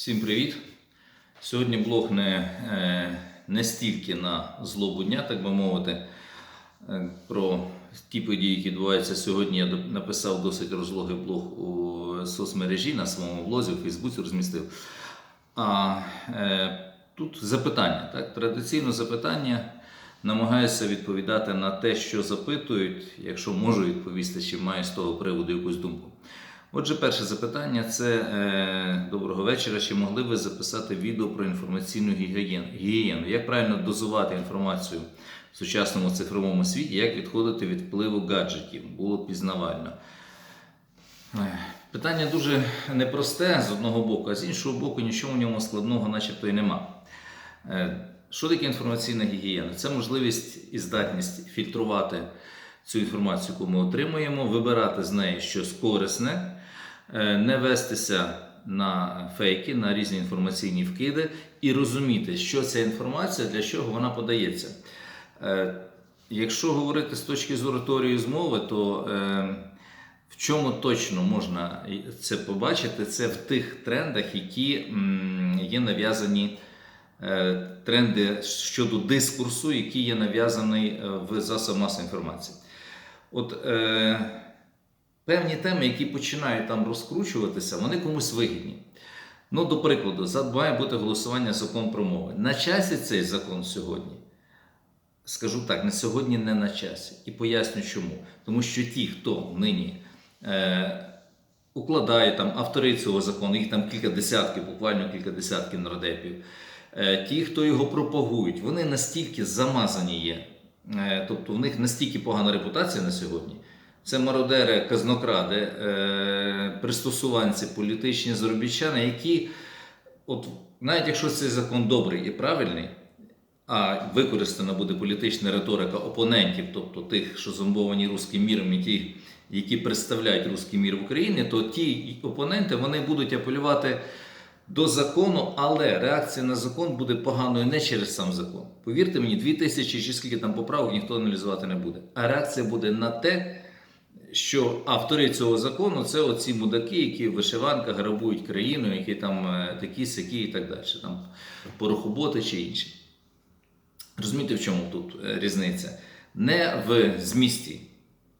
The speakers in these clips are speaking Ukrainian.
Всім привіт! Сьогодні блог не, е, не стільки на злобу дня, так би мовити, е, про ті події, які відбуваються сьогодні. Я написав досить розлогий блог у соцмережі на своєму блозі, у Фейсбуці розмістив. А е, тут запитання. Так? Традиційно запитання. Намагаюся відповідати на те, що запитують, якщо можу відповісти, чи маю з того приводу якусь думку. Отже, перше запитання це е, доброго вечора. Чи могли ви записати відео про інформаційну гігієну? Як правильно дозувати інформацію в сучасному цифровому світі? Як відходити від впливу гаджетів? Було пізнавально. Е, Питання дуже непросте з одного боку, а з іншого боку, нічого в ньому складного, начебто, і нема. Е, Що таке інформаційна гігієна? Це можливість і здатність фільтрувати цю інформацію, яку ми отримуємо, вибирати з неї щось корисне, не вестися на фейки, на різні інформаційні вкиди і розуміти, що ця інформація, для чого вона подається. Е, Якщо говорити з точки зору теорії змови, то е, в чому точно можна це побачити, це в тих трендах, які є нав'язані е, тренди щодо дискурсу, який є нав'язаний е, в засобах масової інформації. От е, певні теми, які починають там розкручуватися, вони комусь вигідні. Ну, до прикладу, за- має бути голосування закон про мови. На часі цей закон сьогодні. Скажу так, на сьогодні не на часі. І поясню чому. Тому що ті, хто нині е, укладає там автори цього закону, їх там кілька десятків, буквально кілька десятків нардепів, е, ті, хто його пропагують, вони настільки замазані є. Е, тобто в них настільки погана репутація на сьогодні. Це мародери, казнокради, е, пристосуванці, політичні заробітчани, які, от навіть якщо цей закон добрий і правильний, а використана буде політична риторика опонентів, тобто тих, що зомбовані руським міром, і ті, які представляють руський мір в Україні, то ті опоненти вони будуть апелювати до закону, але реакція на закон буде поганою не через сам закон. Повірте мені, дві тисячі чи скільки там поправок ніхто аналізувати не буде. А реакція буде на те, що автори цього закону це оці мудаки, які в вишиванках грабують країну, які там е, такі сякі і так далі, там порохоботи чи інші. Розумієте, в чому тут е, різниця? Не в змісті,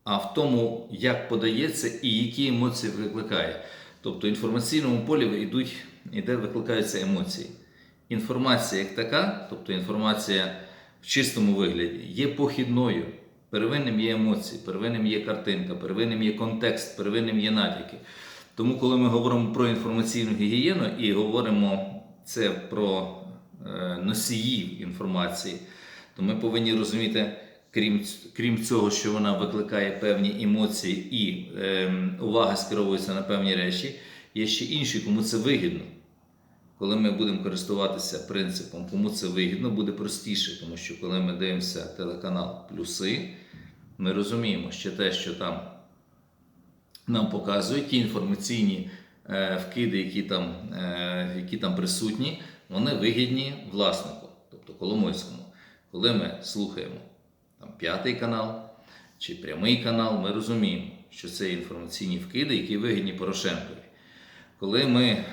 а в тому, як подається і які емоції викликає. Тобто в інформаційному полі йдуть, іде, викликаються емоції. Інформація як така, тобто інформація в чистому вигляді, є похідною. Первинним є емоції, первинним є картинка, первинним є контекст, первинним є натяки. Тому, коли ми говоримо про інформаційну гігієну і говоримо це про е, носіїв інформації, то ми повинні розуміти, крім, крім цього, що вона викликає певні емоції і е, увага скеровується на певні речі, є ще інші, кому це вигідно. Коли ми будемо користуватися принципом, кому це вигідно, буде простіше, тому що коли ми дивимося телеканал Плюси, ми розуміємо, що те, що там нам показують, ті інформаційні е, вкиди, які там, е, які там присутні, вони вигідні власнику, тобто Коломойському. Коли ми слухаємо там, п'ятий канал чи прямий канал, ми розуміємо, що це інформаційні вкиди, які вигідні Порошенкові. Коли ми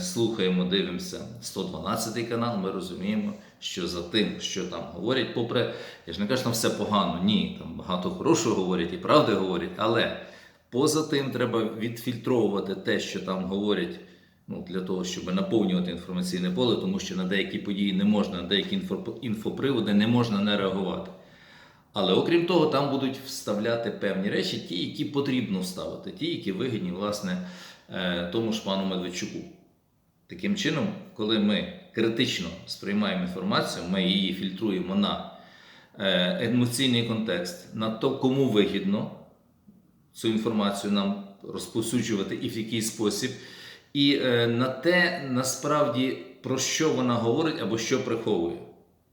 слухаємо, дивимося 112 канал, ми розуміємо, що за тим, що там говорять, попри, я ж не кажу, що там все погано, ні, там багато хорошого говорять і правди говорять, але поза тим треба відфільтровувати те, що там говорять. Ну, для того, щоб наповнювати інформаційне поле, тому що на деякі події не можна, на деякі інфоприводи не можна не реагувати. Але окрім того, там будуть вставляти певні речі, ті, які потрібно вставити, ті, які вигідні, власне, е, тому ж пану Медведчуку. Таким чином, коли ми критично сприймаємо інформацію, ми її фільтруємо на е, емоційний контекст, на то, кому вигідно цю інформацію нам розповсюджувати і в який спосіб, і е, на те, насправді, про що вона говорить або що приховує.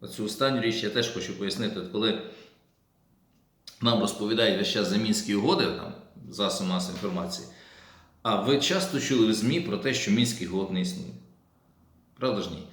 Оцю останню річ я теж хочу пояснити, От коли нам розповідають весь час за мінські угоди, там, засоби масової інформації, а ви часто чули в ЗМІ про те, що мінських угод не існує. Правда ж ні?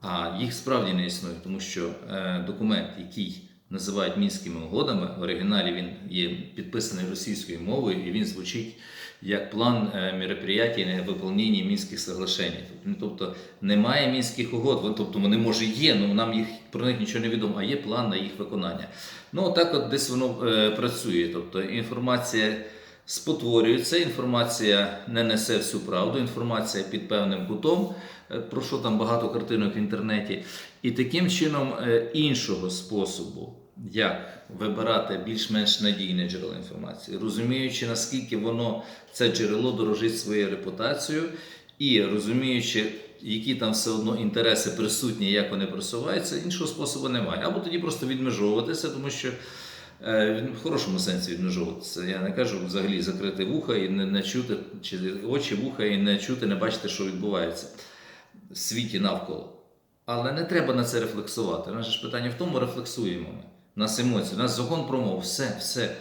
А їх справді не існує, тому що е, документ, який називають мінськими угодами. В оригіналі він є підписаний російською мовою, і він звучить як план е, мероприятий на виконання мінських соглашень. Тобто, Тобто немає мінських угод, тобто вони може є, але нам їх про них нічого не відомо, а є план на їх виконання. Ну так от десь воно е, працює. Тобто інформація спотворюється, інформація не несе всю правду, інформація під певним кутом, е, про що там багато картинок в інтернеті. І таким чином е, іншого способу, як вибирати більш-менш надійне джерело інформації, розуміючи, наскільки воно це джерело дорожить своєю репутацією, і розуміючи, які там все одно інтереси присутні, як вони просуваються, іншого способу немає. Або тоді просто відмежовуватися, тому що в хорошому сенсі відмежовуватися. Я не кажу взагалі закрити вуха і не, не чути, чи очі, вуха і не чути, не бачити, що відбувається в світі навколо. Але не треба на це рефлексувати. Наше ж питання в тому, рефлексуємо ми. Нас емоції, у нас закон промов, все, все.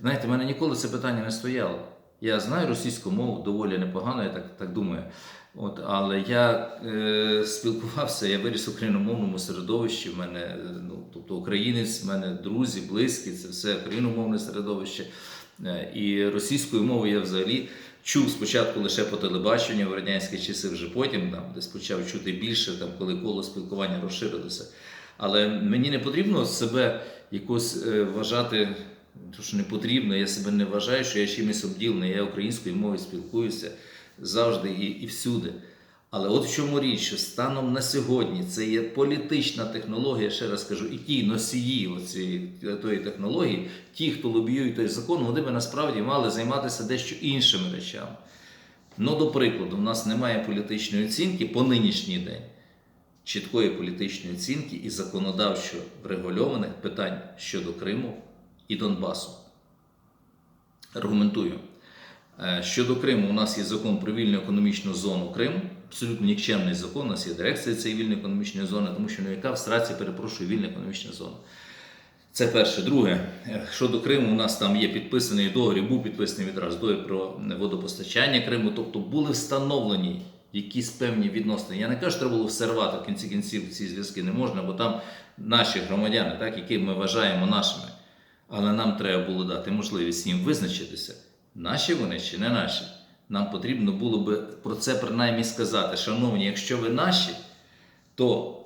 Знаєте, в мене ніколи це питання не стояло. Я знаю російську мову доволі непогано, я так, так думаю. От, але я е, спілкувався, я виріс в україномовному середовищі. В мене, е, ну, тобто українець, в мене друзі, близькі, це все україномовне середовище. Е, і російською мовою я взагалі чув спочатку лише по телебаченню в радянські часи, вже потім там десь почав чути більше, там, коли коло спілкування розширилося. Але мені не потрібно себе якось е, вважати, то що не потрібно, я себе не вважаю, що я чимось обділений. Я українською мовою спілкуюся завжди і, і всюди. Але от в чому річ, що станом на сьогодні це є політична технологія, ще раз кажу, і ті носії оцієї технології, ті, хто лобіюють той закон, вони би насправді мали займатися дещо іншими речами. Ну, до прикладу, в нас немає політичної оцінки по нинішній день, чіткої політичної оцінки і законодавчо врегульованих питань щодо Криму і Донбасу. Аргументую. Е, Щодо Криму, у нас є закон про вільну економічну зону Криму. Абсолютно нікчемний закон. У нас є дирекція цієї вільної економічної зони, тому що ну яка в страці перепрошую вільна економічна зона. Це перше. Друге, е, щодо Криму, у нас там є підписаний договір, був підписаний відразу договір про водопостачання Криму, тобто були встановлені якісь певні відносини. Я не кажу, що треба було все рвати, в кінці кінців ці зв'язки не можна, бо там наші громадяни, так, які ми вважаємо нашими. Але нам треба було дати можливість їм визначитися, наші вони чи не наші. Нам потрібно було би про це принаймні сказати. Шановні, якщо ви наші, то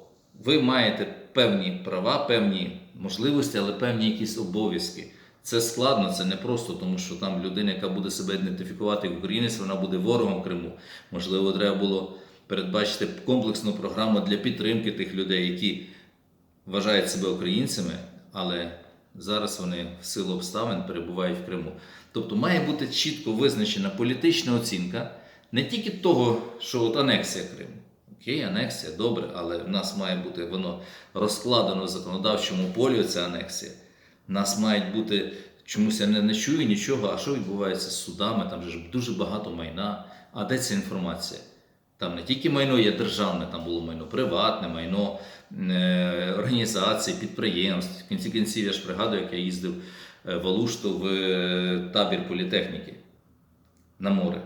ви маєте певні права, певні можливості, але певні якісь обов'язки. Це складно, це не просто, тому що там людина, яка буде себе ідентифікувати як українець, вона буде ворогом Криму. Можливо, треба було передбачити комплексну програму для підтримки тих людей, які вважають себе українцями, але зараз вони в силу обставин перебувають в Криму. Тобто має бути чітко визначена політична оцінка не тільки того, що от анексія Криму. Окей, анексія, добре, але в нас має бути воно розкладено в законодавчому полі, ця анексія. В нас мають бути чомусь я не, не чую нічого, а що відбувається з судами, там же ж дуже багато майна. А де ця інформація? Там не тільки майно є державне, там було майно приватне, майно е, організацій, підприємств. В кінці кінців я ж пригадую, як я їздив е, в Алушту в е, табір політехніки на море.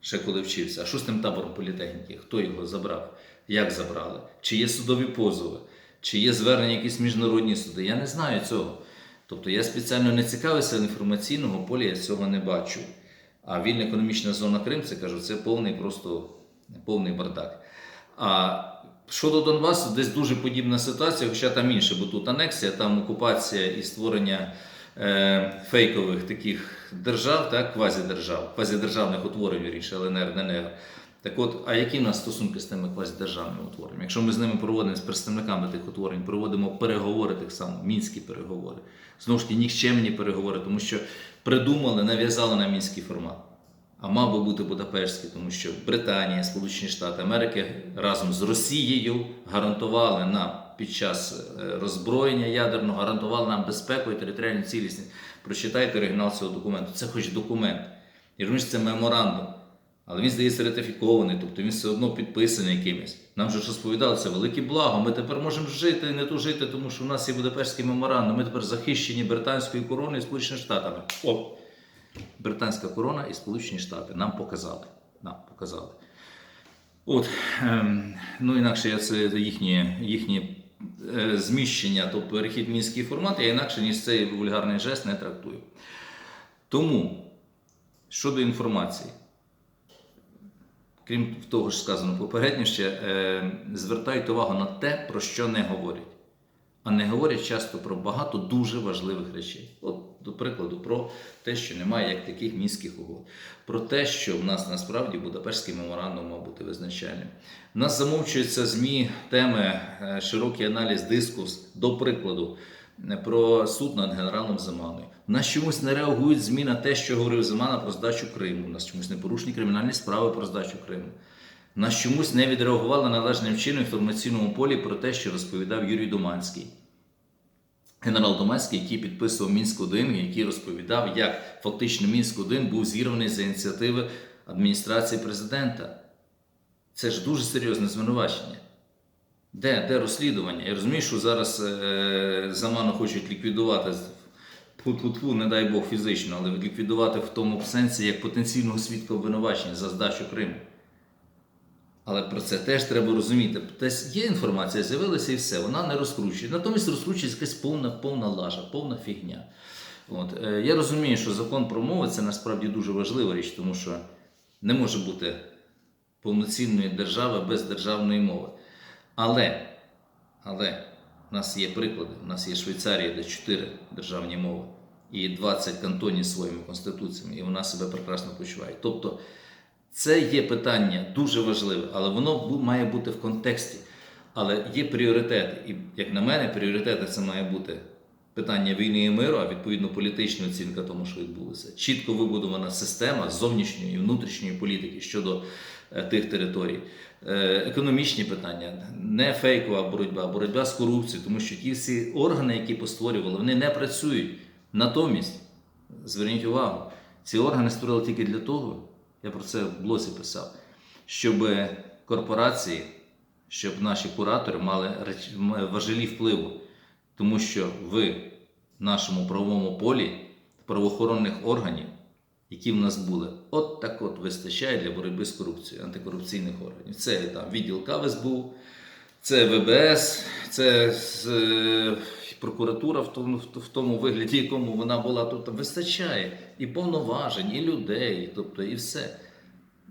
Ще коли вчився. А що з тим табором політехніки? Хто його забрав? Як забрали? Чи є судові позови? Чи є звернення якісь міжнародні суди? Я не знаю цього. Тобто я спеціально не цікавився інформаційного поля, я цього не бачу. А вільна економічна зона Крим, це кажу, це повний просто повний бардак. А щодо Донбасу, десь дуже подібна ситуація, хоча там інше, бо тут анексія, там окупація і створення е, фейкових таких держав, так, квазідержав, квазідержавних утворень, вірніше, ЛНР, ДНР. Так от, а які в нас стосунки з тими квазідержавними утвореннями? Якщо ми з ними проводимо з представниками тих утворень, проводимо переговори так само, мінські переговори, знову ж таки, нікчемні переговори, тому що придумали, нав'язали на мінський формат. А мав би бути Будапештський, тому що Британія, Сполучені Штати Америки разом з Росією гарантували нам під час е, роззброєння ядерного, гарантували нам безпеку і територіальну цілісність. Прочитайте оригінал цього документу. Це хоч документ. І розумієш, це меморандум. Але він здається ратифікований, тобто він все одно підписаний якимось. Нам же ж розповідали, це велике благо. Ми тепер можемо жити і не тужити, тому що в нас є Будапештський меморандум. Ми тепер захищені британською короною і Сполученими Штатами. О! Британська корона і Сполучені Штати нам показали. Нам показали. От, ем, ну інакше я це їхні, їхні е, зміщення, тобто перехід мінський формат, я інакше, ніж цей вульгарний жест не трактую. Тому, щодо інформації, крім того, що сказано попередньо, ще е, звертають увагу на те, про що не говорять. А не говорять часто про багато дуже важливих речей. От, до прикладу, про те, що немає як таких мінських угод, про те, що в нас насправді Будапештський меморандум мав бути визначальним. У нас замовчуються ЗМІ теми, е, широкий аналіз, дискурс, до прикладу, е, про суд над генералом Зиманою. У нас чомусь не реагують ЗМІ на те, що говорив Зимана про здачу Криму. Нас чомусь не порушені кримінальні справи про здачу Криму. Нас чомусь не відреагували належним чином в інформаційному полі про те, що розповідав Юрій Доманський. Генерал Доманський, який підписував Мінськ 1 який розповідав, як фактично Мінськ 1 був зірваний за ініціативи адміністрації президента. Це ж дуже серйозне звинувачення. Де, де розслідування? Я розумію, що зараз е, Заману хочуть ліквідувати Тьфу-тьфу-тьфу, не дай Бог фізично, але ліквідувати в тому сенсі як потенційного свідка обвинувачення за здачу Криму. Але про це теж треба розуміти. Десь є інформація, з'явилася і все, вона не розкручує. Натомість розкручується якась повна, повна лажа, повна фігня. От. Е, Я розумію, що закон про мови це насправді дуже важлива річ, тому що не може бути повноцінної держави без державної мови. Але, але у нас є приклади, у нас є Швейцарія, де 4 державні мови і 20 кантонів своїми конституціями, і вона себе прекрасно почуває. Тобто це є питання дуже важливе, але воно має бути в контексті. Але є пріоритети. І, як на мене, пріоритети це має бути питання війни і миру, а відповідно політична оцінка тому, що відбулося. Чітко вибудована система зовнішньої і внутрішньої політики щодо е, тих територій. Е, економічні питання, не фейкова боротьба, боротьба з корупцією, тому що ті всі органи, які постворювали, вони не працюють. Натомість, зверніть увагу, ці органи створили тільки для того, я про це в блозі писав, щоб корпорації, щоб наші куратори мали важелі впливу. Тому що в нашому правовому полі правоохоронних органів, які в нас були, от так от вистачає для боротьби з корупцією, антикорупційних органів. Це там відділ КАВ СБУ, це ВБС, це е, прокуратура в тому, в тому вигляді, якому вона була тут, вистачає і повноважень, і людей, тобто і все.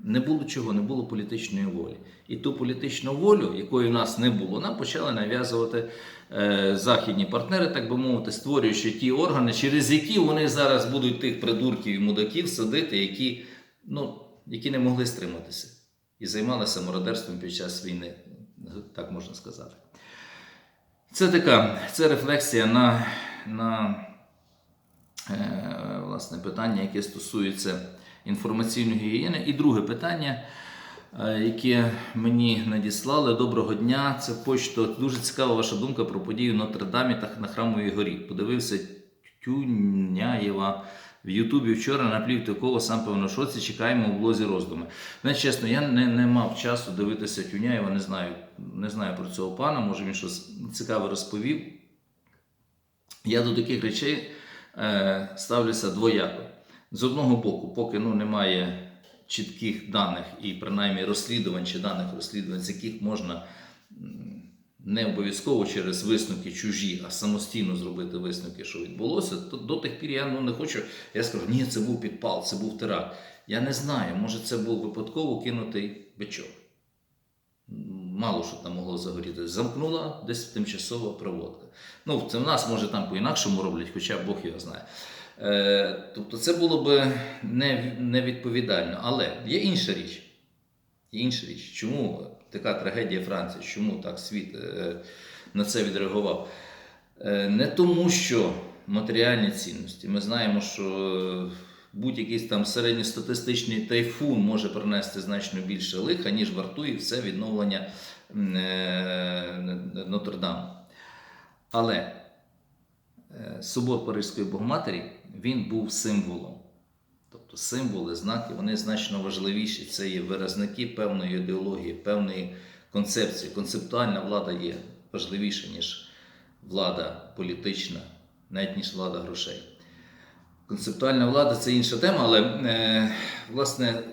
Не було чого, не було політичної волі. І ту політичну волю, якої в нас не було, нам почали нав'язувати е, західні партнери, так би мовити, створюючи ті органи, через які вони зараз будуть тих придурків і мудаків садити, які, ну, які не могли стриматися і займалися мародерством під час війни, так можна сказати. Це така це рефлексія на, на е, власне, питання, яке стосується інформаційної гігієни. І друге питання, е, яке мені надіслали. Доброго дня. Це почто. Дуже цікава ваша думка про подію в Нотр-Дамі та на Храмовій горі. Подивився Тюняєва. В Ютубі вчора наплів такого сам певно шоці, чекаємо в блозі роздуми. Не чесно, я не, не мав часу дивитися Тюняєва, не знаю, не знаю про цього пана, може він щось цікаве розповів. Я до таких речей е, ставлюся двояко. З одного боку, поки ну, немає чітких даних і принаймні розслідувань чи даних розслідувань, з яких можна не обов'язково через висновки чужі, а самостійно зробити висновки, що відбулося, то до тих пір я ну, не хочу. Я скажу, ні, це був підпал, це був теракт. Я не знаю, може це був випадково кинутий бичок. Мало що там могло загоріти. Замкнула десь тимчасова проводка. Ну, це в нас може там по-інакшому роблять, хоча Бог його знає. Е, тобто це було б не, невідповідально. Але є інша річ. Є інша річ. Чому така трагедія Франції? Чому так світ е, на це відреагував? Е, не тому, що матеріальні цінності. Ми знаємо, що будь-який там середньостатистичний тайфун може принести значно більше лиха, ніж вартує все відновлення е, Нотр-Даму. Але е, собор Паризької Богоматері він був символом. Тобто символи, знаки, вони значно важливіші. Це є виразники певної ідеології, певної концепції. Концептуальна влада є важливіша, ніж влада політична, навіть ніж влада грошей. Концептуальна влада це інша тема, але е, власне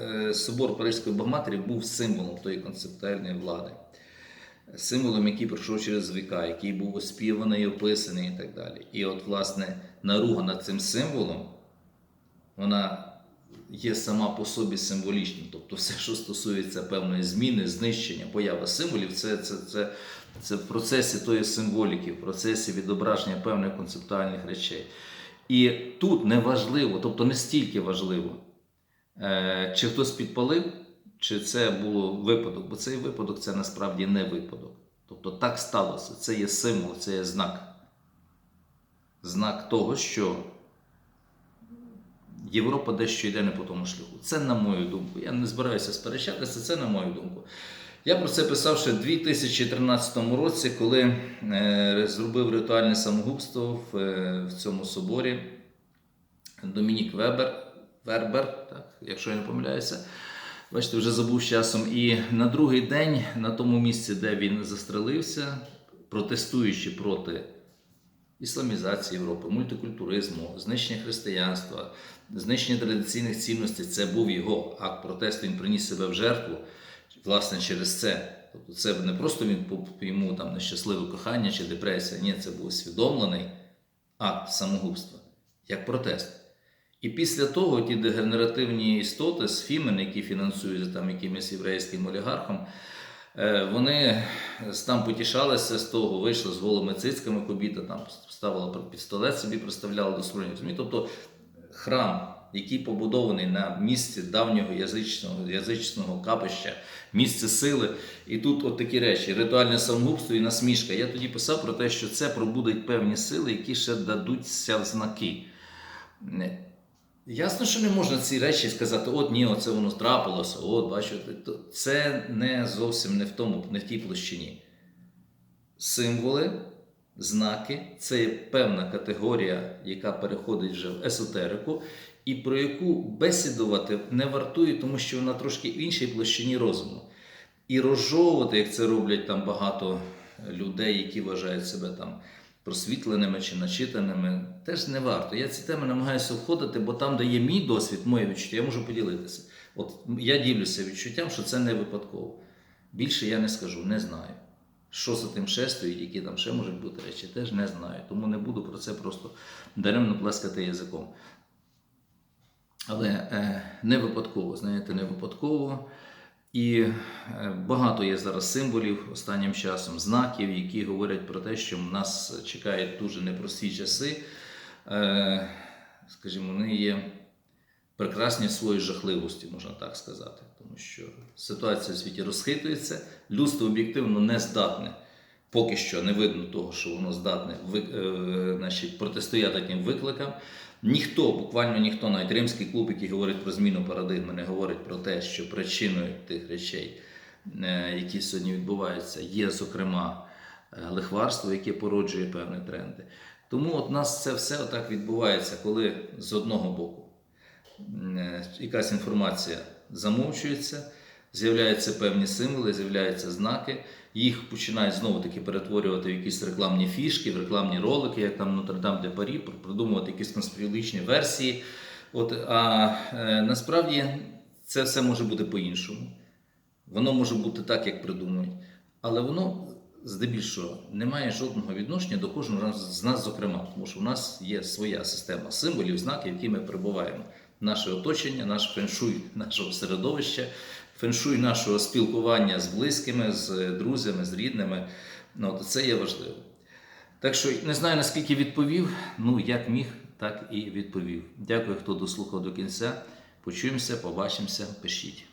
е, собор Паризької Богоматері був символом тої концептуальної влади. символом, який пройшов через віка, який був оспіваний, описаний і так далі. І от, власне, наруга над цим символом, вона є сама по собі символічною. Тобто, все, що стосується певної зміни, знищення, появи символів, це, це, це, це в процесі тої символіки, в процесі відображення певних концептуальних речей. І тут не важливо, тобто не стільки важливо, е, чи хтось підпалив, чи це було випадок, бо цей випадок це насправді не випадок. Тобто так сталося. Це є символ, це є знак. Знак того, що Європа дещо йде не по тому шляху. Це на мою думку. Я не збираюся сперечатися, це на мою думку. Я про це писав ще в 2013 році, коли е, зробив ритуальне самогубство в, е, в цьому соборі. Домінік Вебер, Вербер, так, якщо я не помиляюся. Бачите, вже забув з часом. І на другий день, на тому місці, де він застрелився, протестуючи проти ісламізації Європи, мультикультуризму, знищення християнства, знищення традиційних цінностей, це був його акт протесту. Він приніс себе в жертву, власне, через це. Тобто, це не просто він йому там нещасливе кохання чи депресія. Ні, це був усвідомлений акт самогубства як протест. І після того ті дегенеративні істоти з Фімен, які фінансуються там якимось єврейським олігархом, е, вони там потішалися з того, вийшли з голими цицьками, кобіта там ставила пістолет, собі представляла до своїх. Тобто храм, який побудований на місці давнього язичного, язичного капища, місце сили. І тут от такі речі: ритуальне самогубство і насмішка. Я тоді писав про те, що це пробудить певні сили, які ще дадуться знаки. Ясно, що не можна ці речі сказати, от ні, оце воно трапилося, от бачите, це не зовсім не в тому, не в тій площині. Символи, знаки це є певна категорія, яка переходить вже в есотерику, і про яку бесідувати не вартує, тому що вона трошки в іншій площині розуму. І розжовувати, як це роблять там багато людей, які вважають себе там просвітленими чи начитаними, теж не варто. Я ці теми намагаюся входити, бо там, де є мій досвід, моє відчуття, я можу поділитися. От я ділюся відчуттям, що це не випадково. Більше я не скажу, не знаю. Що за тим ще стоїть, які там ще можуть бути речі, теж не знаю. Тому не буду про це просто даремно плескати язиком. Але е, не випадково, знаєте, не випадково. І е, багато є зараз символів останнім часом, знаків, які говорять про те, що нас чекають дуже непрості часи. Е, скажімо, вони є прекрасні в своїй жахливості, можна так сказати. Тому що ситуація в світі розхитується, людство об'єктивно не здатне. Поки що не видно того, що воно здатне е, значить, протистояти тим викликам. Ніхто, буквально ніхто, навіть римський клуб, який говорить про зміну парадигми, не говорить про те, що причиною тих речей, е, які сьогодні відбуваються, є, зокрема, е, лихварство, яке породжує певні тренди. Тому от нас це все отак відбувається, коли з одного боку якась інформація замовчується, з'являються певні символи, з'являються знаки, їх починають знову таки перетворювати в якісь рекламні фішки, в рекламні ролики, як там Нотр-Дам де Парі, придумувати якісь конспірологічні версії. От, а е, насправді це все може бути по-іншому. Воно може бути так, як придумують, але воно здебільшого не має жодного відношення до кожного з нас, зокрема, тому що в нас є своя система символів, знаків, в якій ми перебуваємо. Наше оточення, наш феншуй нашого середовища, феншуй нашого спілкування з близькими, з друзями, з рідними. Ну, от це є важливо. Так що не знаю наскільки відповів. Ну, як міг, так і відповів. Дякую, хто дослухав до кінця. Почуємося, побачимося, пишіть.